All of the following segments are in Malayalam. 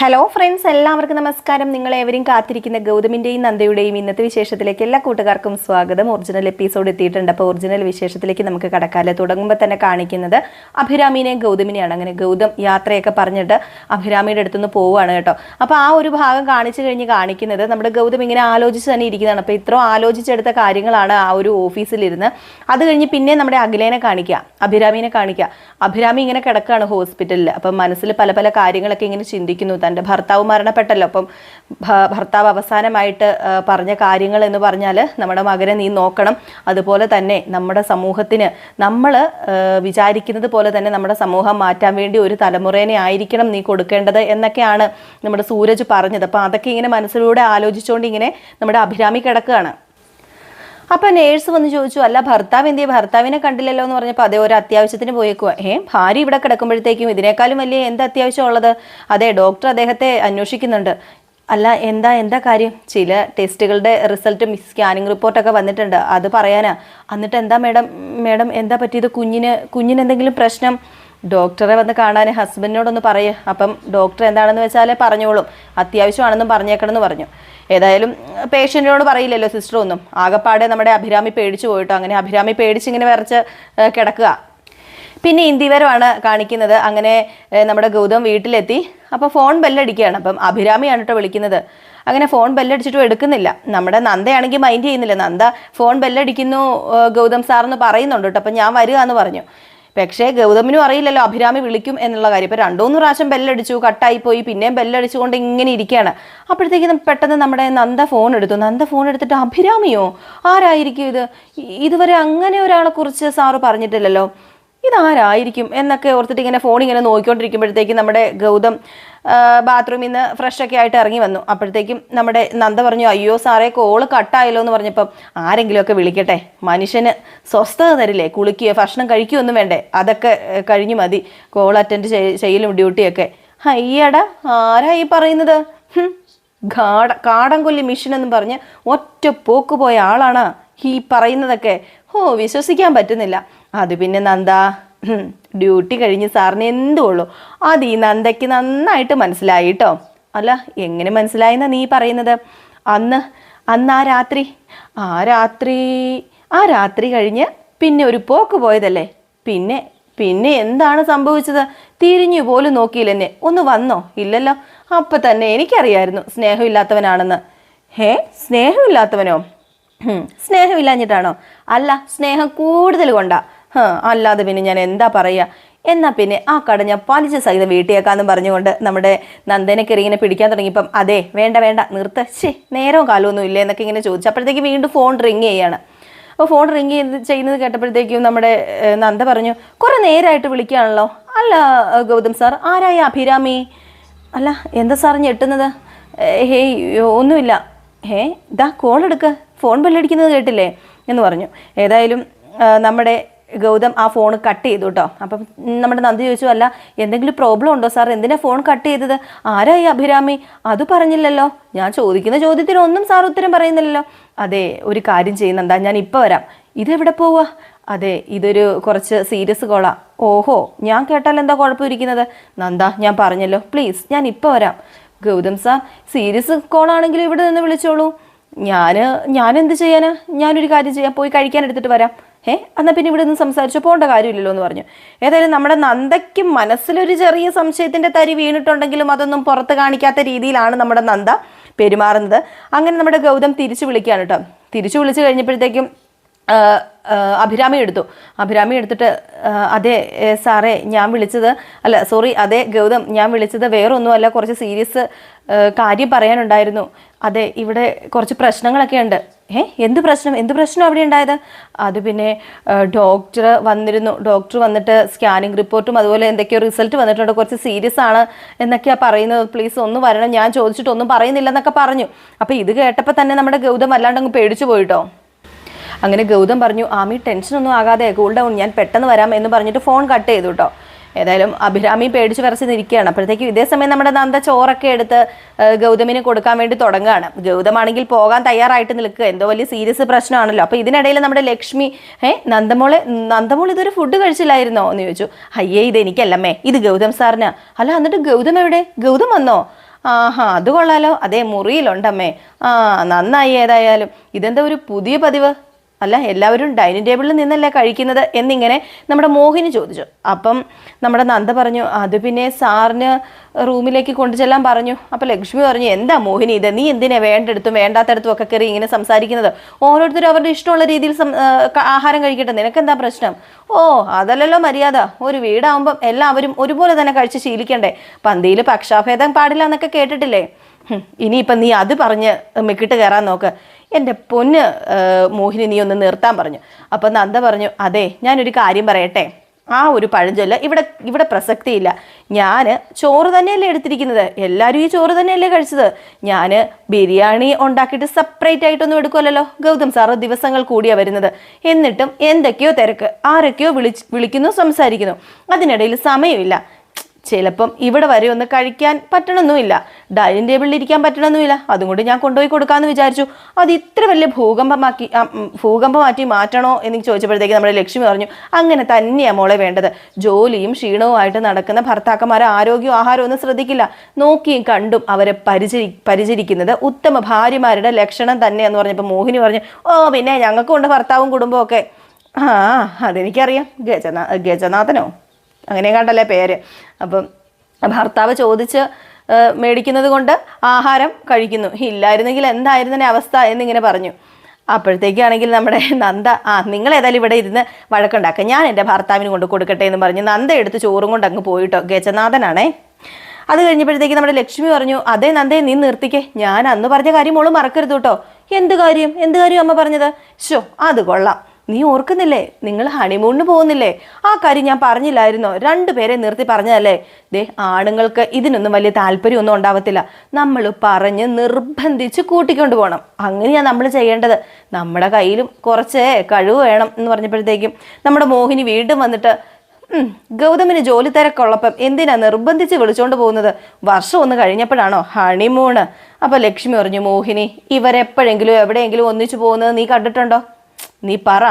ഹലോ ഫ്രണ്ട്സ് എല്ലാവർക്കും നമസ്കാരം. നിങ്ങൾ ഏവരും കാത്തിരിക്കുന്ന ഗൗതമിന്റെയും നന്ദയുടെയും ഇന്നത്തെ വിശേഷത്തിലേക്ക് എല്ലാ കൂട്ടുകാർക്കും സ്വാഗതം. ഒറിജിനൽ എപ്പിസോഡ് എത്തിയിട്ടുണ്ട്. അപ്പോൾ ഒറിജിനൽ വിശേഷത്തിലേക്ക് നമുക്ക് കടക്കാല്ലേ? തുടങ്ങുമ്പോൾ തന്നെ കാണിക്കുന്നത് അഭിരാമിനെയും ഗൗതമിനെയാണ്. അങ്ങനെ ഗൗതം യാത്രയൊക്കെ പറഞ്ഞിട്ട് അഭിരാമിയുടെ അടുത്തുനിന്ന് പോവുകയാണ് കേട്ടോ. അപ്പോൾ ആ ഒരു ഭാഗം കാണിച്ചു കഴിഞ്ഞ് കാണിക്കുന്നത് നമ്മുടെ ഗൗതം ഇങ്ങനെ ആലോചിച്ച് തന്നെ ഇരിക്കുന്നതാണ്. അപ്പോൾ ഇത്രയും ആലോചിച്ചെടുത്ത കാര്യങ്ങളാണ് ആ ഒരു ഓഫീസിലിരുന്ന്. അത് കഴിഞ്ഞ് പിന്നെ നമ്മുടെ അഖിലേനെ കാണിക്കുക അഭിരാമിനെ കാണിക്കുക. അഭിരാമി ഇങ്ങനെ കിടക്കുകയാണ് ഹോസ്പിറ്റലിൽ അപ്പം മനസ്സിൽ പല പല കാര്യങ്ങളൊക്കെ ഇങ്ങനെ ചിന്തിക്കുന്നു തന്റെ ഭർത്താവ് മരണപ്പെട്ടല്ലോ. അപ്പം ഭർത്താവ് അവസാനമായിട്ട് പറഞ്ഞ കാര്യങ്ങൾ എന്ന് പറഞ്ഞാൽ നമ്മുടെ മകനെ നീ നോക്കണം. അതുപോലെ തന്നെ നമ്മുടെ സമൂഹത്തിന് നമ്മൾ വിചാരിക്കുന്നത് പോലെ തന്നെ നമ്മുടെ സമൂഹം മാറ്റാൻ വേണ്ടി ഒരു തലമുറേനെ ആയിരിക്കണം നീ കൊടുക്കേണ്ടത് എന്നൊക്കെയാണ് നമ്മുടെ സൂരജ് പറഞ്ഞത്. അപ്പം അതൊക്കെ ഇങ്ങനെ മനസ്സിലൂടെ ആലോചിച്ചുകൊണ്ട് ഇങ്ങനെ നമ്മുടെ അഭിരാമി കിടക്കുകയാണ്. അപ്പൊ നേഴ്സ് വന്ന് ചോദിച്ചു അല്ല ഭർത്താവ് എന്തേ ഭർത്താവിനെ കണ്ടില്ലല്ലോ എന്ന് പറഞ്ഞപ്പോൾ അതേ ഒരു അത്യാവശ്യത്തിന് പോയേക്കുക ഏ ഭാര്യ ഇവിടെ കിടക്കുമ്പോഴത്തേക്കും ഇതിനേക്കാളും വലിയ എന്ത് അത്യാവശ്യം ഉള്ളത്? അതെ ഡോക്ടർ അദ്ദേഹത്തെ അന്വേഷിക്കുന്നുണ്ട്. അല്ല എന്താ എന്താ കാര്യം? ചില ടെസ്റ്റുകളുടെ റിസൾട്ട് മിസ് സ്കാനിങ് റിപ്പോർട്ടൊക്കെ വന്നിട്ടുണ്ട്. അത് പറയാനാ. എന്നിട്ട് എന്താ മേഡം? മേഡം എന്താ പറ്റിയത്? കുഞ്ഞിന് കുഞ്ഞിന് എന്തെങ്കിലും പ്രശ്നം? ഡോക്ടറെ വന്ന് കാണാൻ ഹസ്ബൻഡിനോടൊന്ന് പറയേ. അപ്പം ഡോക്ടർ എന്താണെന്ന് വെച്ചാൽ പറഞ്ഞോളും. അത്യാവശ്യമാണെന്നും പറഞ്ഞേക്കണമെന്ന് പറഞ്ഞു. ഏതായാലും പേഷ്യന്റിനോട് പറയില്ലല്ലോ സിസ്റ്റർ ഒന്നും ആകപ്പാടെ നമ്മുടെ അഭിരാമി പേടിച്ചു പോയിട്ടോ? അങ്ങനെ അഭിരാമി പേടിച്ചിങ്ങനെ വിറച്ച് ഏഹ്, കിടക്കുക. പിന്നെ ഇന്ദിവരമാണ് കാണിക്കുന്നത്. അങ്ങനെ നമ്മുടെ ഗൗതം വീട്ടിലെത്തി. അപ്പോൾ ഫോൺ ബെല്ലടിക്കുകയാണ്. അപ്പം അഭിരാമിയാണ് കേട്ടോ വിളിക്കുന്നത്. അങ്ങനെ ഫോൺ ബെല്ലടിച്ചിട്ടും എടുക്കുന്നില്ല. നമ്മുടെ നന്ദയാണെങ്കിൽ മൈൻഡ് ചെയ്യുന്നില്ല. നന്ദ ഫോൺ ബെല്ലടിക്കുന്നു ഗൗതം സാർ എന്ന് പറയുന്നുണ്ട് കേട്ടോ അപ്പം ഞാൻ വരിക എന്ന് പറഞ്ഞു. പക്ഷേ ഗൗതമിനും അറിയില്ലല്ലോ അഭിരാമി വിളിക്കും എന്നുള്ള കാര്യം. ഇപ്പൊ രണ്ടോന്ന് പ്രാവശ്യം ബെല്ലടിച്ചു കട്ടായി പോയി പിന്നെയും ബെല്ലടിച്ചുകൊണ്ട് ഇങ്ങനെ ഇരിക്കുകയാണ്. അപ്പോഴത്തേക്കും പെട്ടെന്ന് നമ്മുടെ നന്ദ ഫോൺ എടുത്തു. നന്ദ ഫോൺ എടുത്തിട്ട് അഭിരാമിയോ ആരായിരിക്കും ഇത്? ഇതുവരെ അങ്ങനെ ഒരാളെ കുറിച്ച് സാറ് പറഞ്ഞിട്ടില്ലല്ലോ. ഇതാരായിരിക്കും എന്നൊക്കെ ഓർത്തിട്ട് ഇങ്ങനെ ഫോൺ ഇങ്ങനെ നോക്കിക്കൊണ്ടിരിക്കുമ്പോഴത്തേക്കും നമ്മുടെ ഗൗതം ബാത്റൂമിൽ നിന്ന് ഫ്രഷ് ഒക്കെ ആയിട്ട് ഇറങ്ങി വന്നു. അപ്പോഴത്തേക്കും നമ്മുടെ നന്ദ പറഞ്ഞു അയ്യോ സാറേ കോൾ കട്ടായല്ലോ എന്ന് പറഞ്ഞപ്പം ആരെങ്കിലുമൊക്കെ വിളിക്കട്ടെ? മനുഷ്യന് സ്വസ്ഥത തരില്ലേ? കുളിക്കുകയോ ഭക്ഷണം കഴിക്കുകയോ ഒന്നും വേണ്ടേ? അതൊക്കെ കഴിഞ്ഞു മതി. കോൾ അറ്റൻഡ് ചെയ്യലും ഡ്യൂട്ടിയൊക്കെ അയ്യടാ ആരാ ഈ പറയുന്നത്? കാട ഗാഡ കാടം മിഷൻ എന്ന് പറഞ്ഞ് ഒറ്റ പോക്ക് പോയ ആളാണ് ഈ പറയുന്നതൊക്കെ. ഓ വിശ്വസിക്കാൻ പറ്റുന്നില്ല. അത് പിന്നെ നന്ദ ഡ്യൂട്ടി കഴിഞ്ഞ് സാറിന് എന്തു ഉള്ളൂ അത് ഈ നന്ദയ്ക്ക് നന്നായിട്ട് മനസ്സിലായി കേട്ടോ അല്ല എങ്ങനെ മനസ്സിലായെന്നാ നീ പറയുന്നത്? അന്ന് അന്ന് ആ രാത്രി ആ രാത്രി ആ രാത്രി കഴിഞ്ഞ് പിന്നെ ഒരു പോക്ക് പോയതല്ലേ? പിന്നെ പിന്നെ എന്താണ് സംഭവിച്ചത്? തിരിഞ്ഞു പോലും നോക്കിയില്ലെന്നെ ഒന്ന് വന്നോ? ഇല്ലല്ലോ. അപ്പൊ തന്നെ എനിക്കറിയായിരുന്നു സ്നേഹമില്ലാത്തവനാണെന്ന്. ഹേ സ്നേഹമില്ലാത്തവനോ? സ്നേഹമില്ലാഞ്ഞിട്ടാണോ? അല്ല സ്നേഹം കൂടുതൽ കൊണ്ടാ. അല്ലാതെ പിന്നെ ഞാൻ എന്താ പറയുക എന്നാൽ പിന്നെ ആ കട ഞാൻ പലിശ സഹിതം വീട്ടിയേക്കാന്ന് പറഞ്ഞുകൊണ്ട് നമ്മുടെ നന്ദനെ ഇങ്ങനെ പിടിക്കാൻ തുടങ്ങിയപ്പം അതെ വേണ്ട വേണ്ട നിർത്ത. ശേ നേരവും കാലമൊന്നും ഇല്ലേ എന്നൊക്കെ ഇങ്ങനെ ചോദിച്ചു. അപ്പോഴത്തേക്ക് വീണ്ടും ഫോൺ റിങ് ചെയ്യാണ്. അപ്പോൾ ഫോൺ റിങ് ചെയ്ത് ചെയ്യുന്നത് കേട്ടപ്പോഴത്തേക്കും നമ്മുടെ നന്ദ പറഞ്ഞു കുറേ നേരമായിട്ട് വിളിക്കുകയാണല്ലോ അല്ല ഗൗതം സാർ ആരായ അഭിരാമി? അല്ല എന്താ സാർ ഞെട്ടുന്നത്? ഹേയ് ഒന്നുമില്ല. ഹേ ഇതാ കോൾ എടുക്കുക ഫോൺ ബെല്ലടിക്കുന്നത് കേട്ടില്ലേ? എന്ന് പറഞ്ഞു. ഏതായാലും നമ്മുടെ ഗൗതം ആ ഫോൺ കട്ട് ചെയ്തു കേട്ടോ അപ്പം നമ്മുടെ നന്ദി ചോദിച്ചു അല്ല എന്തെങ്കിലും പ്രോബ്ലം ഉണ്ടോ സാർ എന്തിനാ ഫോൺ കട്ട് ചെയ്തത്? ആരായി അഭിരാമി? അത് പറഞ്ഞില്ലല്ലോ. ഞാൻ ചോദിക്കുന്ന ചോദ്യത്തിന് ഒന്നും സാർ ഉത്തരം പറയുന്നില്ലല്ലോ. അതെ ഒരു കാര്യം ചെയ്യുന്നുണ്ടാ ഞാൻ ഇപ്പോൾ വരാം. ഇതെവിടെ പോവാ? അതെ ഇതൊരു കുറച്ച് സീരിയസ് കോളാ ഓഹോ ഞാൻ കേട്ടാൽ എന്താ കുഴപ്പമിരിക്കുന്നത്? നന്ദാ ഞാൻ പറഞ്ഞല്ലോ. പ്ലീസ് ഞാൻ ഇപ്പോൾ വരാം. ഗൗതം സാർ സീരിയസ് കോളാണെങ്കിൽ ഇവിടെ നിന്ന് വിളിച്ചോളൂ. ഞാൻ ഞാൻ എന്ത് ചെയ്യാനാ? ഞാനൊരു കാര്യം ചെയ്യാം. പോയി കഴിക്കാൻ എടുത്തിട്ട് വരാം. ഏ എന്നാൽ പിന്നെ ഇവിടെ നിന്ന് സംസാരിച്ചു? പോകേണ്ട കാര്യമില്ലല്ലോ എന്ന് പറഞ്ഞു. ഏതായാലും നമ്മുടെ നന്ദയ്ക്ക് മനസ്സിലൊരു ചെറിയ സംശയത്തിന്റെ തരി വീണിട്ടുണ്ടെങ്കിലും അതൊന്നും പുറത്ത് കാണിക്കാത്ത രീതിയിലാണ് നമ്മുടെ നന്ദ പെരുമാറുന്നത്. അങ്ങനെ നമ്മുടെ ഗൗതം തിരിച്ചു വിളിക്കുകയാണ് കേട്ടോ. തിരിച്ചു വിളിച്ചു കഴിഞ്ഞപ്പോഴത്തേക്കും അഭിരാമി എടുത്തു. അഭിരാമി എടുത്തിട്ട് അതെ സാറേ ഞാൻ വിളിച്ചത് അല്ല സോറി അതെ ഗൗതം ഞാൻ വിളിച്ചത് വേറൊന്നുമല്ല കുറച്ച് സീരിയസ് കാര്യം പറയാനുണ്ടായിരുന്നു. അതെ ഇവിടെ കുറച്ച് പ്രശ്നങ്ങളൊക്കെ ഉണ്ട്. ഏ എന്ത് പ്രശ്നം? എന്ത് പ്രശ്നം അവിടെ ഉണ്ടായത്? അത് പിന്നെ ഡോക്ടർ വന്നിരുന്നു. ഡോക്ടർ വന്നിട്ട് സ്കാനിങ് റിപ്പോർട്ടും അതുപോലെ എന്തൊക്കെയോ റിസൾട്ട് വന്നിട്ടുണ്ട്. കുറച്ച് സീരിയസ് ആണ് എന്നൊക്കെയാണ് പറയുന്നത്. പ്ലീസ് ഒന്ന് വരണം. ഞാൻ ചോദിച്ചിട്ടൊന്നും പറയുന്നില്ലെന്നൊക്കെ പറഞ്ഞു. അപ്പോൾ ഇത് കേട്ടപ്പോൾ തന്നെ നമ്മുടെ ഗൗതം വല്ലാണ്ട് അങ്ങ് പേടിച്ചു പോയിട്ടോ. അങ്ങനെ ഗൗതം പറഞ്ഞു ആമി ടെൻഷനൊന്നും ആകാതെ കൂൾ ഡൗൺ ഞാൻ പെട്ടെന്ന് വരാം എന്ന് പറഞ്ഞിട്ട് ഫോൺ കട്ട് ചെയ്തു കേട്ടോ ഏതായാലും അഭിരാമി പേടിച്ച് വിറച്ച് നിൽക്കുകയാണ്. അപ്പോഴത്തേക്കും ഇതേ സമയം നമ്മുടെ നന്ദ ചോറൊക്കെ എടുത്ത് ഗൗതമിന് കൊടുക്കാൻ വേണ്ടി തുടങ്ങുകയാണ്. ഗൗതമാണെങ്കിൽ പോകാൻ തയ്യാറായിട്ട് നിൽക്കുക. എന്തോ വലിയ സീരിയസ് പ്രശ്നമാണല്ലോ. അപ്പോൾ ഇതിനിടയിൽ നമ്മുടെ ലക്ഷ്മി ഏ നന്ദമോളെ നന്ദമോൾ ഇതൊരു ഫുഡ് കഴിച്ചില്ലായിരുന്നോ എന്ന് ചോദിച്ചു. അയ്യേ ഇത് എനിക്കല്ലമ്മേ ഇത് ഗൗതം സാറിന്. അല്ല എന്നിട്ട് ഗൗതം എവിടെ? ഗൗതം വന്നോ? ആഹാ അത് കൊള്ളാലോ. അതേ മുറിയിലുണ്ടമ്മേ. ആ നന്നായി ഏതായാലും. ഇതെന്താ ഒരു പുതിയ പതിവ്? അല്ല എല്ലാവരും ഡൈനിങ് ടേബിളിൽ നിന്നല്ലേ കഴിക്കുന്നത് എന്നിങ്ങനെ നമ്മുടെ മോഹിനി ചോദിച്ചു. അപ്പം നമ്മുടെ നന്ദ പറഞ്ഞു അത് പിന്നെ സാറിന് റൂമിലേക്ക് കൊണ്ടുചെല്ലാൻ പറഞ്ഞു. അപ്പം ലക്ഷ്മി പറഞ്ഞു എന്താ മോഹിനി ഇത്? നീ എന്തിനാ വേണ്ടെടുത്തും വേണ്ടാത്തടത്തും ഒക്കെ കയറി ഇങ്ങനെ സംസാരിക്കുന്നത്? ഓരോരുത്തരും അവരുടെ ഇഷ്ടമുള്ള രീതിയിൽ ആഹാരം കഴിക്കട്ടെ നിനക്ക് എന്താ പ്രശ്നം? ഓ അതല്ലല്ലോ മര്യാദ. ഒരു വീടാവുമ്പം എല്ലാവരും ഒരുപോലെ തന്നെ കഴിച്ച് ശീലിക്കണ്ടേ? പന്തിയിൽ പക്ഷാഭേദം പാടില്ല എന്നൊക്കെ കേട്ടിട്ടില്ലേ? ഇനിയിപ്പം നീ അത് പറഞ്ഞ് മെക്കിട്ട് കയറാൻ നോക്ക്. എന്റെ പൊന്ന് മോഹിനി നീ ഒന്ന് നിർത്താൻ പറഞ്ഞു. അപ്പം നന്ദ പറഞ്ഞു അതെ ഞാനൊരു കാര്യം പറയട്ടെ. ആ ഒരു പഴഞ്ചൊല്ല ഇവിടെ ഇവിടെ പ്രസക്തിയില്ല. ഞാൻ ചോറ് തന്നെയല്ലേ എടുത്തിരിക്കുന്നത്. എല്ലാവരും ഈ ചോറ് തന്നെയല്ലേ കഴിച്ചത്. ഞാൻ ബിരിയാണി ഉണ്ടാക്കിയിട്ട് സെപ്പറേറ്റ് ആയിട്ടൊന്നും എടുക്കുമല്ലോ ഗൗതം സാറ് ദിവസങ്ങൾ കൂടിയാണ് വരുന്നത്. എന്നിട്ടും എന്തൊക്കെയോ തിരക്ക്. ആരൊക്കെയോ വിളിച്ച് വിളിക്കുന്നു സംസാരിക്കുന്നു. അതിനിടയിൽ സമയമില്ല. ചിലപ്പം ഇവിടെ വരെ ഒന്ന് കഴിക്കാൻ പറ്റണമെന്നുമില്ല ഡൈനിങ് ടേബിളിൽ ഇരിക്കാൻ പറ്റണമെന്നുമില്ല അതും കൊണ്ട് ഞാൻ കൊണ്ടുപോയി കൊടുക്കാമെന്ന് വിചാരിച്ചു. അത് ഇത്ര വലിയ ഭൂകമ്പമാക്കി ഭൂകമ്പമാറ്റി മാറ്റണോ എന്ന് ചോദിച്ചപ്പോഴത്തേക്ക് നമ്മുടെ ലക്ഷ്മി പറഞ്ഞു അങ്ങനെ തന്നെയാണ് മോളെ വേണ്ടത്. ജോലിയും ക്ഷീണവുമായിട്ട് നടക്കുന്ന ഭർത്താക്കന്മാരെ ആരോഗ്യവും ആഹാരവും ഒന്നും ശ്രദ്ധിക്കില്ല. നോക്കിയും കണ്ടും അവരെ പരിചരി പരിചരിക്കുന്നത് ഉത്തമ ഭാര്യമാരുടെ ലക്ഷണം തന്നെയെന്ന് പറഞ്ഞപ്പോൾ മോഹിനി പറഞ്ഞു ഓ പിന്നെ ഞങ്ങൾക്കും ഉണ്ട് ഭർത്താവും കുടുംബവും ഒക്കെ. ആ അതെനിക്കറിയാം. ഗജനാ ഗജനാഥനോ? അങ്ങനെ കണ്ടല്ലേ പേര്? അപ്പം ഭർത്താവ് ചോദിച്ച് മേടിക്കുന്നത് കൊണ്ട് ആഹാരം കഴിക്കുന്നു. ഇല്ലായിരുന്നെങ്കിൽ എന്തായിരുന്നെ അവസ്ഥ എന്നിങ്ങനെ പറഞ്ഞു. അപ്പോഴത്തേക്കാണെങ്കിൽ നമ്മുടെ നന്ദ ആ നിങ്ങൾ ഏതായാലും ഇവിടെ ഇരുന്ന് വഴക്കുണ്ടാക്കുക ഞാൻ എന്റെ ഭർത്താവിന് കൊണ്ട് കൊടുക്കട്ടെ എന്ന് പറഞ്ഞ്. നന്ദ എടുത്ത് ചോറും കൊണ്ട് അങ്ങ് പോയിട്ടോ ഗജനാഥനാണേ. അത് കഴിഞ്ഞപ്പോഴത്തേക്ക് നമ്മുടെ ലക്ഷ്മി പറഞ്ഞു അതേ നന്ദേ നീ നിർത്തിക്കേ. ഞാൻ അന്ന് പറഞ്ഞ കാര്യം മോൾ മറക്കരുത് കേട്ടോ. എന്ത് കാര്യം? എന്ത് കാര്യം അമ്മ പറഞ്ഞത്? ഷോ അത് കൊള്ളാം. നീ ഓർക്കുന്നില്ലേ? നിങ്ങൾ ഹണിമൂണിന് പോകുന്നില്ലേ? ആ കാര്യം ഞാൻ പറഞ്ഞില്ലായിരുന്നോ? രണ്ടുപേരെ നിർത്തി പറഞ്ഞതല്ലേ? ദേ ആണുങ്ങൾക്ക് ഇതിനൊന്നും വലിയ താല്പര്യമൊന്നും ഉണ്ടാവത്തില്ല. നമ്മൾ പറഞ്ഞ് നിർബന്ധിച്ച് കൂട്ടിക്കൊണ്ട് പോകണം അങ്ങനെയാ നമ്മൾ ചെയ്യേണ്ടത്. നമ്മുടെ കയ്യിലും കുറച്ച് കഴിവ് വേണം എന്ന് പറഞ്ഞപ്പോഴത്തേക്കും നമ്മുടെ മോഹിനി വീണ്ടും വന്നിട്ട് ഗൗതമിന് ജോലി തിരക്കുള്ളപ്പം എന്തിനാ നിർബന്ധിച്ച് വിളിച്ചോണ്ട് പോകുന്നത്? വർഷം ഒന്ന് കഴിഞ്ഞപ്പോഴാണോ ഹണിമൂണ് അപ്പൊ ലക്ഷ്മി പറഞ്ഞു മോഹിനി ഇവരെപ്പോഴെങ്കിലും എവിടെയെങ്കിലും ഒന്നിച്ചു പോകുന്നത് നീ കണ്ടിട്ടുണ്ടോ? നീ പറ.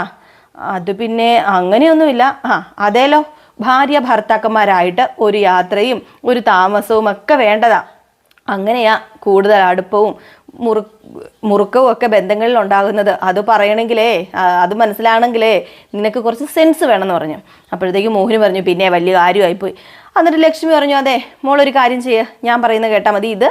അത് പിന്നെ അങ്ങനെയൊന്നുമില്ല. ആ അതേലോ. ഭാര്യ ഭർത്താക്കന്മാരായിട്ട് ഒരു യാത്രയും ഒരു താമസവും ഒക്കെ വേണ്ടതാ. അങ്ങനെയാ കൂടുതൽ അടുപ്പവും മുറു മുറുക്കവും ഒക്കെ ബന്ധങ്ങളിൽ ഉണ്ടാകുന്നത്. അത് പറയണമെങ്കിലേ അത് മനസ്സിലാണെങ്കിലേ നിനക്ക് കുറച്ച് സെൻസ് വേണമെന്ന് പറഞ്ഞു. അപ്പോഴത്തേക്ക് മോഹിനി പറഞ്ഞു പിന്നെ വലിയ കാര്യമായിപ്പോയി. എന്നിട്ട് ലക്ഷ്മി പറഞ്ഞു അതെ മോളൊരു കാര്യം ചെയ്യുക ഞാൻ പറയുന്നത് കേട്ടാൽ മതി. ഇത്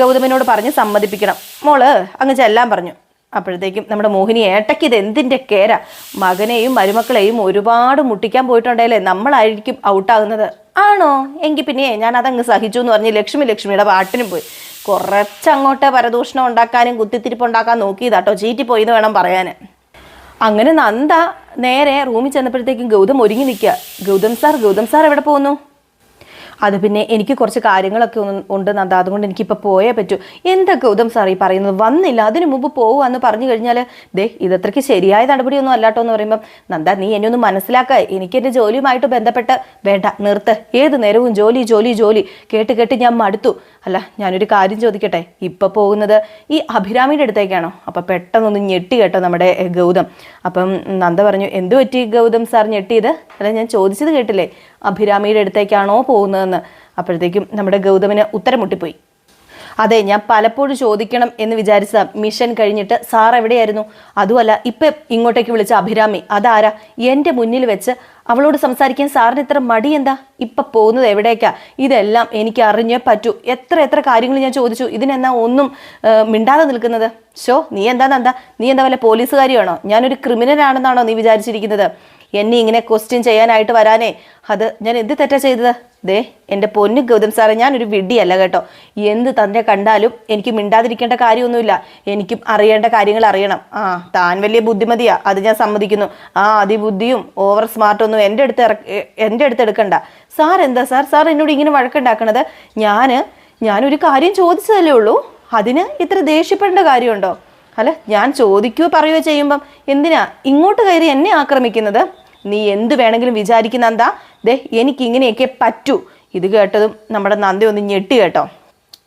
ഗൗതമനോട് പറഞ്ഞ് സമ്മതിപ്പിക്കണം. മോൾ അങ്ങ് ചെല്ലാൻ പറഞ്ഞു. അപ്പോഴത്തേക്കും നമ്മുടെ മോഹിനി ഏട്ടയ്ക്ക് ഇത് എന്തിന്റെ കേര? മകനെയും മരുമക്കളെയും ഒരുപാട് മുട്ടിക്കാൻ പോയിട്ടുണ്ടെങ്കിലേ നമ്മളായിരിക്കും ഔട്ടാകുന്നത്. ആണോ? എങ്കിൽ പിന്നെ ഞാൻ അതങ്ങ് സഹിച്ചു എന്ന് പറഞ്ഞ് ലക്ഷ്മി ലക്ഷ്മിയുടെ പാട്ടിനും പോയി. കുറച്ചങ്ങോട്ട് പരദൂഷണം ഉണ്ടാക്കാനും കുത്തിത്തിരിപ്പ് ഉണ്ടാക്കാൻ നോക്കിയതാട്ടോ. ചീറ്റിപ്പോയി എന്ന് വേണം പറയാൻ അങ്ങനെ നന്ദ നേരെ റൂമിൽ ചെന്നപ്പോഴത്തേക്കും ഗൗതം ഒരുങ്ങി നിൽക്കുക. ഗൗതം സാർ ഗൗതം സാർ എവിടെ പോകുന്നു? അത് പിന്നെ എനിക്ക് കുറച്ച് കാര്യങ്ങളൊക്കെ ഉണ്ട് നന്ദ അതുകൊണ്ട് എനിക്കിപ്പോൾ പോയേ പറ്റൂ. എന്തൊക്കെ ഉദം സാർ ഈ പറയുന്നത്? വന്നില്ല. അതിനു മുമ്പ് പോകുമെന്ന് പറഞ്ഞു കഴിഞ്ഞാൽ ദേ ഇതത്രയ്ക്ക് ശരിയായ നടപടിയൊന്നും അല്ലാട്ടോ എന്ന് പറയുമ്പം നന്ദ നീ എന്നെ ഒന്ന് മനസ്സിലാക്കുക എനിക്ക് എന്റെ ജോലിയുമായിട്ട് ബന്ധപ്പെട്ട് വേണ്ട നിർത്ത്. ഏത് നേരവും ജോലി ജോലി ജോലി. കേട്ട് കേട്ട് ഞാൻ മടുത്തു. അല്ല ഞാനൊരു കാര്യം ചോദിക്കട്ടെ? ഇപ്പം പോകുന്നത് ഈ അഭിരാമിയുടെ അടുത്തേക്കാണോ? അപ്പം പെട്ടെന്നൊന്ന് ഞെട്ടി കേട്ടോ നമ്മുടെ ഗൗതം. അപ്പം നന്ദ പറഞ്ഞു എന്തു പറ്റി ഗൗതം സാർ ഞെട്ടിയത്? അല്ല ഞാൻ ചോദിച്ചത് കേട്ടില്ലേ? അഭിരാമിയുടെ അടുത്തേക്കാണോ പോകുന്നതെന്ന് അപ്പോഴത്തേക്കും നമ്മുടെ ഗൗതമിന് ഉത്തരം മുട്ടിപ്പോയി. അതെ ഞാൻ പലപ്പോഴും ചോദിക്കണം എന്ന് വിചാരിച്ച മിഷൻ കഴിഞ്ഞിട്ട് സാർ എവിടെയായിരുന്നു? അതുമല്ല ഇപ്പം ഇങ്ങോട്ടേക്ക് വിളിച്ച അഭിരാമി അതാരാ? എന്റെ മുന്നിൽ വെച്ച് അവളോട് സംസാരിക്കാൻ സാറിന് ഇത്ര മടി എന്താ? ഇപ്പം പോകുന്നത് എവിടേക്കാ? ഇതെല്ലാം എനിക്ക് അറിഞ്ഞേ പറ്റൂ. എത്ര എത്ര കാര്യങ്ങൾ ഞാൻ ചോദിച്ചു. ഇതിനെന്നാ ഒന്നും മിണ്ടാതെ നിൽക്കുന്നത്? ഷോ നീ എന്താ നീ എന്താ വല്ല പോലീസുകാരിയാണോ? ഞാനൊരു ക്രിമിനലാണെന്നാണോ നീ വിചാരിച്ചിരിക്കുന്നത്? എന്നെ ഇങ്ങനെ ക്വസ്റ്റ്യൻ ചെയ്യാനായിട്ട് വരാനേ. അത് ഞാൻ എന്ത് തെറ്റാ ചെയ്തത്? ദേ എന്റെ പൊന്നു ഗൗതം സാറെ ഞാനൊരു വിഡിയല്ല കേട്ടോ. എന്ത് തന്നെ കണ്ടാലും എനിക്ക് മിണ്ടാതിരിക്കേണ്ട കാര്യമൊന്നുമില്ല. എനിക്കും അറിയേണ്ട കാര്യങ്ങൾ അറിയണം. ആ താൻ വലിയ ബുദ്ധിമതിയാ അത് ഞാൻ സമ്മതിക്കുന്നു. ആ അതിബുദ്ധിയും ഓവർ സ്മാർട്ടൊന്നും എന്റെ അടുത്ത് എന്റെ അടുത്ത് എടുക്കണ്ട. സാർ എന്താ സാർ? സാർ എന്നോട് ഇങ്ങനെ വഴക്കുണ്ടാക്കണത്? ഞാൻ ഞാനൊരു കാര്യം ചോദിച്ചതല്ലേ ഉള്ളൂ. അതിന് ഇത്ര ദേഷ്യപ്പെടേണ്ട കാര്യമുണ്ടോ? അല്ല ഞാൻ ചോദിക്കുകയോ പറയുകയോ ചെയ്യുമ്പം? എന്തിനാ ഇങ്ങോട്ട് കയറി എന്നെ ആക്രമിക്കുന്നത്? നീ എന്ത് വേണമെങ്കിലും വിചാരിക്കുന്ന എന്താ ദേ എനിക്ക് ഇങ്ങനെയൊക്കെ പറ്റൂ. ഇത് കേട്ടതും നമ്മുടെ നന്ദി ഒന്ന് ഞെട്ടി കേട്ടോ.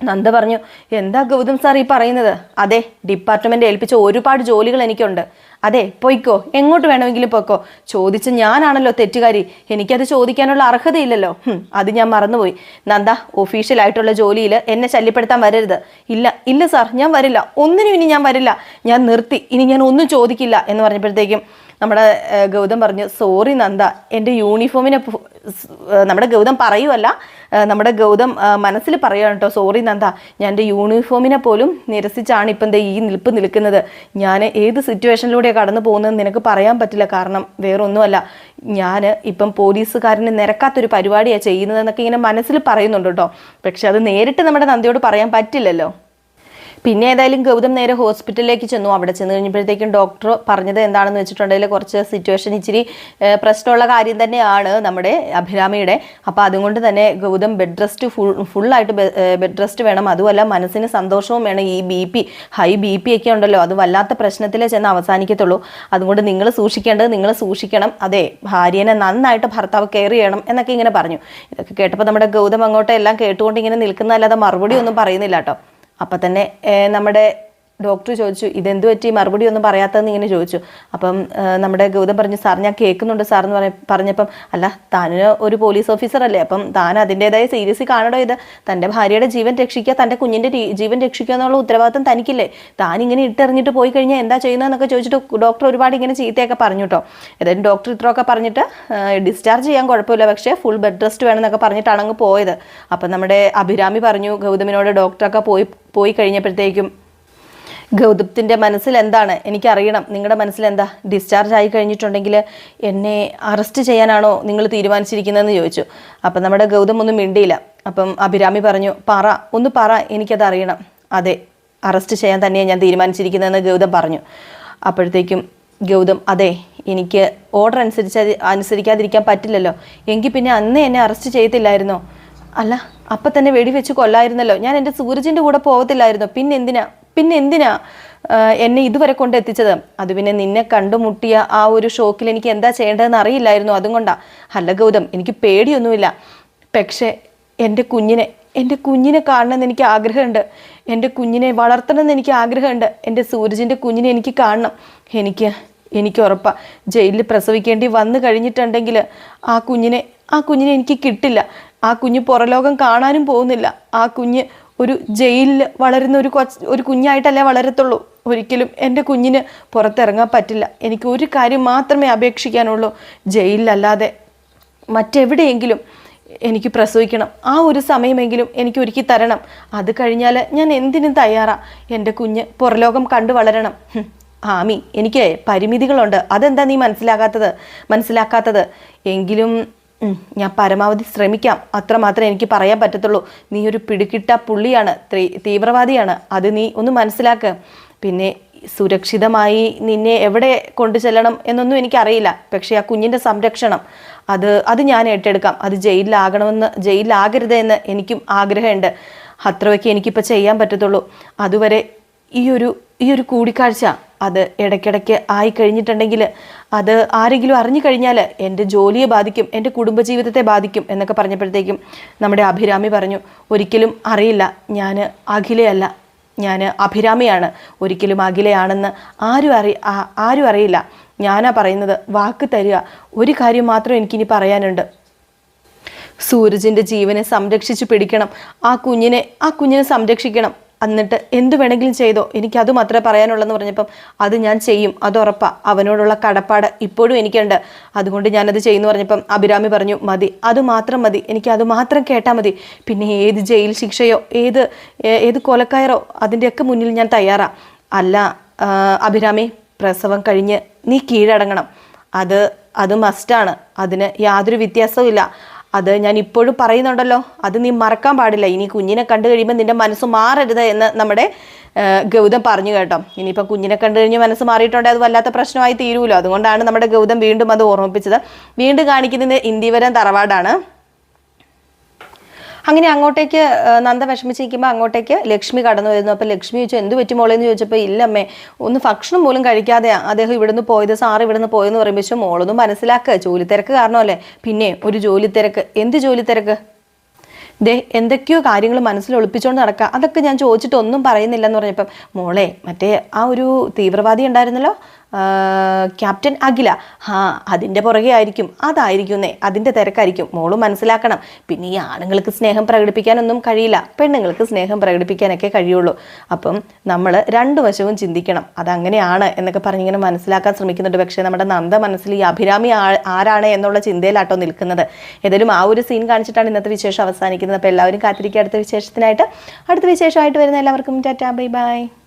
നന്ദ പറഞ്ഞു എന്താ ഗൗതം സാർ ഈ പറയുന്നത്? അതെ ഡിപ്പാർട്ട്മെന്റ് ഏൽപ്പിച്ച ഒരുപാട് ജോലികൾ എനിക്കുണ്ട്. അതെ പൊയ്ക്കോ. എങ്ങോട്ട് വേണമെങ്കിലും പൊയ്ക്കോ ചോദിച്ച ഞാനാണല്ലോ തെറ്റുകാരി. എനിക്കത് ചോദിക്കാനുള്ള അർഹതയില്ലല്ലോ. അത് ഞാൻ മറന്നുപോയി. നന്ദ ഒഫീഷ്യലായിട്ടുള്ള ജോലിയിൽ എന്നെ ശല്യപ്പെടുത്താൻ വരരുത്. ഇല്ല ഇല്ല സാർ ഞാൻ വരില്ല. ഒന്നിനും ഇനി ഞാൻ വരില്ല. ഞാൻ നിർത്തി. ഇനി ഞാൻ ഒന്നും ചോദിക്കില്ല. എന്ന് പറഞ്ഞപ്പോഴത്തേക്കും നമ്മുടെ ഗൗതം പറഞ്ഞു സോറി നന്ദ എന്റെ യൂണിഫോമിനെ നമ്മുടെ ഗൗതം പറയുമല്ല നമ്മുടെ ഗൗതം മനസ്സിൽ പറയുകയാണ് കേട്ടോ സോറി നന്ദ ഞാൻ എന്റെ യൂണിഫോമിനെ പോലും നിരസിച്ചാണ് ഇപ്പം ഈ നിൽപ്പ് നിൽക്കുന്നത്. ഞാൻ ഏത് സിറ്റുവേഷനിലൂടെയാണ് കടന്നു പോകുന്നത് നിനക്ക് പറയാൻ പറ്റില്ല കാരണം വേറൊന്നുമല്ല. ഞാൻ ഇപ്പം പോലീസുകാരന് നിരക്കാത്തൊരു പരിപാടിയാണ് ചെയ്യുന്നതെന്നൊക്കെ ഇങ്ങനെ മനസ്സിൽ പറയുന്നുണ്ട് കേട്ടോ പക്ഷെ അത് നേരിട്ട് നമ്മുടെ നന്ദിയോട് പറയാൻ പറ്റില്ലല്ലോ. പിന്നെ ഏതായാലും ഗൗതം നേരെ ഹോസ്പിറ്റലിലേക്ക് ചെന്നു. അവിടെ ചെന്ന് കഴിഞ്ഞപ്പോഴത്തേക്കും ഡോക്ടർ പറഞ്ഞത് എന്താണെന്ന് വെച്ചിട്ടുണ്ടെങ്കിൽ കുറച്ച് സിറ്റുവേഷൻ ഇച്ചിരി പ്രശ്നമുള്ള കാര്യം തന്നെയാണ് നമ്മുടെ അഭിരാമിയുടെ. അപ്പോൾ അതുകൊണ്ട് തന്നെ ഗൗതം ബെഡ് റെസ്റ്റ് ഫുൾ ഫുള്ളായിട്ട് ബെഡ് റെസ്റ്റ് വേണം. അതുമല്ല മനസ്സിന് സന്തോഷവും വേണം. ഈ B P high B P ഒക്കെ ഉണ്ടല്ലോ. അത് വല്ലാത്ത പ്രശ്നത്തിലേ ചെന്ന് അവസാനിക്കത്തുള്ളൂ. അതുകൊണ്ട് നിങ്ങൾ സൂക്ഷിക്കേണ്ടത് നിങ്ങൾ സൂക്ഷിക്കണം. അതെ ഭാര്യനെ നന്നായിട്ട് ഭർത്താവ് കെയർ ചെയ്യണം എന്നൊക്കെ ഇങ്ങനെ പറഞ്ഞു. ഇതൊക്കെ കേട്ടപ്പോൾ നമ്മുടെ ഗൗതം അങ്ങോട്ട് എല്ലാം കേട്ടുകൊണ്ട് ഇങ്ങനെ നിൽക്കുന്നതല്ലാതെ മറുപടി ഒന്നും പറയുന്നില്ല കേട്ടോ. അപ്പം തന്നെ നമ്മുടെ ഡോക്ടർ ചോദിച്ചു ഇതെന്ത് പറ്റി? മറുപടി ഒന്നും പറയാത്തതെന്ന് ഇങ്ങനെ ചോദിച്ചു. അപ്പം നമ്മുടെ ഗൗതം പറഞ്ഞു സാർ ഞാൻ കേൾക്കുന്നുണ്ട് സാർ എന്ന് പറഞ്ഞ പറഞ്ഞപ്പം അല്ല താന് ഒരു പോലീസ് ഓഫീസർ അല്ലേ? അപ്പം താൻ അതിന്റെതായ സീരിയസ് കാണണോ ഇത്? തന്റെ ഭാര്യയുടെ ജീവൻ രക്ഷിക്കുക തന്റെ കുഞ്ഞിന്റെ ജീവൻ രക്ഷിക്കുക എന്നുള്ള ഉത്തരവാദിത്തം തനിക്കില്ലേ? താൻ ഇങ്ങനെ ഇട്ടെറിഞ്ഞിട്ട് പോയി കഴിഞ്ഞാൽ എന്താ ചെയ്യുന്നതെന്നൊക്കെ ചോദിച്ചിട്ട് ഡോക്ടർ ഒരുപാട് ഇങ്ങനെ ചീത്തയൊക്കെ പറഞ്ഞു കേട്ടോ ഏതായാലും ഡോക്ടർ ഇത്രയൊക്കെ പറഞ്ഞിട്ട് ഡിസ്ചാർജ് ചെയ്യാൻ കുഴപ്പമില്ല പക്ഷേ ഫുൾ ബെഡ് റെസ്റ്റ് വേണമെന്നൊക്കെ പറഞ്ഞിട്ടാണ് അങ്ങ് പോയത്. അപ്പം നമ്മുടെ അഭിരാമി പറഞ്ഞു ഗൗതമിനോട് ഡോക്ടറൊക്കെ പോയി പോയി കഴിഞ്ഞപ്പോഴത്തേക്കും ഗൗതത്തിന്റെ മനസ്സിൽ എന്താണ്? എനിക്കറിയണം. നിങ്ങളുടെ മനസ്സിൽ എന്താ? ഡിസ്ചാർജ് ആയി കഴിഞ്ഞിട്ടുണ്ടെങ്കിൽ എന്നെ അറസ്റ്റ് ചെയ്യാനാണോ നിങ്ങൾ തീരുമാനിച്ചിരിക്കുന്നതെന്ന് ചോദിച്ചു. അപ്പം നമ്മുടെ ഗൗതം ഒന്നും മിണ്ടിയില്ല. അപ്പം അഭിരാമി പറഞ്ഞു പറ ഒന്ന് പറ എനിക്കത് അറിയണം. അതെ അറസ്റ്റ് ചെയ്യാൻ തന്നെയാണ് ഞാൻ തീരുമാനിച്ചിരിക്കുന്നതെന്ന് ഗൗതം പറഞ്ഞു. അപ്പോഴത്തേക്കും ഗൗതം അതെ എനിക്ക് ഓർഡർ അനുസരിച്ച് അനുസരിക്കാതിരിക്കാൻ പറ്റില്ലല്ലോ. എങ്കിൽ പിന്നെ അന്ന് എന്നെ അറസ്റ്റ് ചെയ്യത്തില്ലായിരുന്നോ? അല്ല അപ്പം തന്നെ വെടിവെച്ച് കൊല്ലായിരുന്നല്ലോ. ഞാൻ എന്റെ സൂരജിന്റെ കൂടെ പോകത്തില്ലായിരുന്നു? പിന്നെ എന്തിനാ? പിന്നെ എന്തിനാ എന്നെ ഇതുവരെ കൊണ്ട് എത്തിച്ചത്? അത് പിന്നെ നിന്നെ കണ്ടുമുട്ടിയ ആ ഒരു ഷോക്കിൽ എനിക്ക് എന്താ ചെയ്യേണ്ടതെന്ന് അറിയില്ലായിരുന്നു. അതും കൊണ്ടാ. അല്ല ഗൗതം എനിക്ക് പേടിയൊന്നുമില്ല. പക്ഷേ എന്റെ കുഞ്ഞിനെ എന്റെ കുഞ്ഞിനെ കാണണമെന്ന് എനിക്ക് ആഗ്രഹമുണ്ട്. എന്റെ കുഞ്ഞിനെ വളർത്തണമെന്ന് എനിക്ക് ആഗ്രഹമുണ്ട്. എന്റെ സൂരജിന്റെ കുഞ്ഞിനെ എനിക്ക് കാണണം. എനിക്ക് എനിക്ക് ഉറപ്പാണ് ജയിലിൽ പ്രസവിക്കേണ്ടി വന്നു കഴിഞ്ഞിട്ടുണ്ടെങ്കിൽ ആ കുഞ്ഞിനെ ആ കുഞ്ഞിനെ എനിക്ക് കിട്ടില്ല. ആ കുഞ്ഞ് പുറലോകം കാണാനും പോകുന്നില്ല. ആ കുഞ്ഞ് ഒരു ജയിലിൽ വളരുന്ന ഒരു കൊച്ച് ഒരു കുഞ്ഞായിട്ടല്ലേ വളരത്തുള്ളൂ. ഒരിക്കലും എന്റെ കുഞ്ഞിന് പുറത്തിറങ്ങാൻ പറ്റില്ല. എനിക്ക് ഒരു കാര്യം മാത്രമേ അപേക്ഷിക്കാനുള്ളൂ. ജയിലിലല്ലാതെ മറ്റെവിടെയെങ്കിലും എനിക്ക് പ്രസവിക്കണം. ആ ഒരു സമയമെങ്കിലും എനിക്ക് ഒരുക്കി തരണം. അത് കഴിഞ്ഞാൽ ഞാൻ എന്തിനും തയ്യാറാ. എന്റെ കുഞ്ഞ് പുറലോകം കണ്ടു വളരണം. ആമി എനിക്ക് പരിമിതികളുണ്ട്. അതെന്താ നീ മനസ്സിലാകാത്തത്? മനസ്സിലാക്കാത്തത്? എങ്കിലും ഞാൻ പരമാവധി ശ്രമിക്കാം. അത്ര മാത്രമേ എനിക്ക് പറയാൻ പറ്റത്തുള്ളൂ. നീ ഒരു പിടികിട്ട പുള്ളിയാണ്. തീവ്രവാദിയാണ്. അത് നീ ഒന്ന് മനസ്സിലാക്ക്. പിന്നെ സുരക്ഷിതമായി നിന്നെ എവിടെ കൊണ്ടു ചെല്ലണം എന്നൊന്നും എനിക്കറിയില്ല. പക്ഷേ ആ കുഞ്ഞിന്റെ സംരക്ഷണം അത് അത് ഞാൻ ഏറ്റെടുക്കാം. അത് ജയിലിലാകണമെന്ന് ജയിലിലാകരുത് എന്ന് എനിക്കും ആഗ്രഹമുണ്ട്. അത്രയൊക്കെ എനിക്കിപ്പോൾ ചെയ്യാൻ പറ്റത്തുള്ളൂ. അതുവരെ ഈ ഒരു ഈ ഒരു കൂടിക്കാഴ്ച അത് ഇടയ്ക്കിടയ്ക്ക് ആയി കഴിഞ്ഞിട്ടുണ്ടെങ്കിൽ അത് ആരെങ്കിലും അറിഞ്ഞു കഴിഞ്ഞാൽ എന്റെ ജോലിയെ ബാധിക്കും എന്റെ കുടുംബജീവിതത്തെ ബാധിക്കും എന്നൊക്കെ പറഞ്ഞപ്പോഴത്തേക്കും നമ്മുടെ അഭിരാമി പറഞ്ഞു ഒരിക്കലും അറിയില്ല ഞാൻ അഖിലയല്ല ഞാൻ അഭിരാമിയാണ് ഒരിക്കലും അഖിലയാണെന്ന് ആരും അറി ആരും അറിയില്ല. ഞാനാ പറയുന്നത് വാക്ക് തരിക ഒരു കാര്യം മാത്രം എനിക്കിനി പറയാനുണ്ട്. സൂരജിന്റെ ജീവനെ സംരക്ഷിച്ചു പിടിക്കണം ആ കുഞ്ഞിനെ ആ കുഞ്ഞിനെ സംരക്ഷിക്കണം എന്നിട്ട് എന്തു വേണമെങ്കിലും ചെയ്തോ. എനിക്ക് അത് മാത്രമേ പറയാനുള്ളെന്ന് പറഞ്ഞപ്പം അത് ഞാൻ ചെയ്യും. അത് ഉറപ്പാ. അവനോടുള്ള കടപ്പാട് ഇപ്പോഴും എനിക്കുണ്ട്. അതുകൊണ്ട് ഞാനത് ചെയ്യുന്നു പറഞ്ഞപ്പം അഭിരാമി പറഞ്ഞു മതി. അത് മാത്രം മതി. എനിക്ക് അത് മാത്രം കേട്ടാൽ മതി. പിന്നെ ഏത് ജയിൽ ശിക്ഷയോ ഏത് ഏത് കൊലക്കയറോ അതിന്റെയൊക്കെ മുന്നിൽ ഞാൻ തയ്യാറാ. അല്ല അഭിരാമി പ്രസവം കഴിഞ്ഞ് നീ കീഴടങ്ങണം. അത് അത് മസ്റ്റാണ് അതിന് യാതൊരു വ്യത്യാസവും അത് ഞാൻ ഇപ്പോഴും പറയുന്നുണ്ടല്ലോ. അത് നീ മറക്കാൻ പാടില്ല. ഇനി കുഞ്ഞിനെ കണ്ടു കഴിയുമ്പോൾ നിന്റെ മനസ്സ് മാറരുത് എന്ന് നമ്മുടെ ഗൗതം പറഞ്ഞു കേട്ടോ. ഇനിയിപ്പം കുഞ്ഞിനെ കണ്ടു കഴിഞ്ഞ് മനസ്സ് മാറിയിട്ടുണ്ടെങ്കിൽ അത് വല്ലാത്ത പ്രശ്നമായി തീരുമല്ലോ അതുകൊണ്ടാണ് നമ്മുടെ ഗൗതം വീണ്ടും അത് ഓർമ്മിപ്പിച്ചത്. വീണ്ടും കാണിക്കുന്നത് ഇന്ത്യവരം തറവാടാണ്. അങ്ങനെ അങ്ങോട്ടേക്ക് നന്ദ വിഷമിച്ചിരിക്കുമ്പോൾ അങ്ങോട്ടേക്ക് ലക്ഷ്മി കടന്നു വരുന്നു. അപ്പോൾ ലക്ഷ്മി ചോദിച്ചു എന്ത് പറ്റി മോളെ? എന്ന് ചോദിച്ചപ്പോൾ ഇല്ലമ്മേ ഒന്ന് ഭക്ഷണം പോലും കഴിക്കാതെ അദ്ദേഹം ഇവിടുന്ന് പോയത് സാർ ഇവിടുന്ന് പോയെന്ന് പറയുമ്പോൾ മോളൊന്നും മനസ്സിലാക്കുക ജോലി തിരക്ക് കാരണമല്ലേ? പിന്നെ ഒരു ജോലി തിരക്ക് എന്ത് ജോലി തിരക്ക് ദേ എന്തൊക്കെയോ കാര്യങ്ങൾ മനസ്സിൽ ഒളിപ്പിച്ചുകൊണ്ട് നടക്കുക അതൊക്കെ ഞാൻ ചോദിച്ചിട്ടൊന്നും പറയുന്നില്ലെന്ന് പറഞ്ഞപ്പം മോളെ മറ്റേ ആ ഒരു തീവ്രവാദി ഉണ്ടായിരുന്നല്ലോ? ക്യാപ്റ്റൻ അഖില. ഹാ അതിന്റെ പുറകെ ആയിരിക്കും. അതായിരിക്കുന്നേ. അതിന്റെ തിരക്കായിരിക്കും. മോൾ മനസ്സിലാക്കണം. പിന്നെ ഈ ആണുങ്ങൾക്ക് സ്നേഹം പ്രകടിപ്പിക്കാനൊന്നും കഴിയില്ല. പെണ്ണുങ്ങൾക്ക് സ്നേഹം പ്രകടിപ്പിക്കാനൊക്കെ കഴിയുള്ളൂ. അപ്പം നമ്മൾ രണ്ടു വശവും ചിന്തിക്കണം. അതങ്ങനെയാണ് എന്നൊക്കെ പറഞ്ഞിങ്ങനെ മനസ്സിലാക്കാൻ ശ്രമിക്കുന്നുണ്ട്. പക്ഷേ നമ്മുടെ നന്ദ മനസ്സിൽ ഈ അഭിരാമി ആരാണ് എന്നുള്ള ചിന്തയിലാട്ടോ നിൽക്കുന്നത്. ഏതായാലും ആ ഒരു സീൻ കാണിച്ചിട്ടാണ് ഇന്നത്തെ വിശേഷം അവസാനിക്കുന്നത്. അപ്പോൾ എല്ലാവരും കാത്തിരിക്കുക. അടുത്ത വിശേഷത്തിനായിട്ട് അടുത്ത വിശേഷമായിട്ട് വരുന്ന എല്ലാവർക്കും ടാറ്റാ ബൈ ബൈ.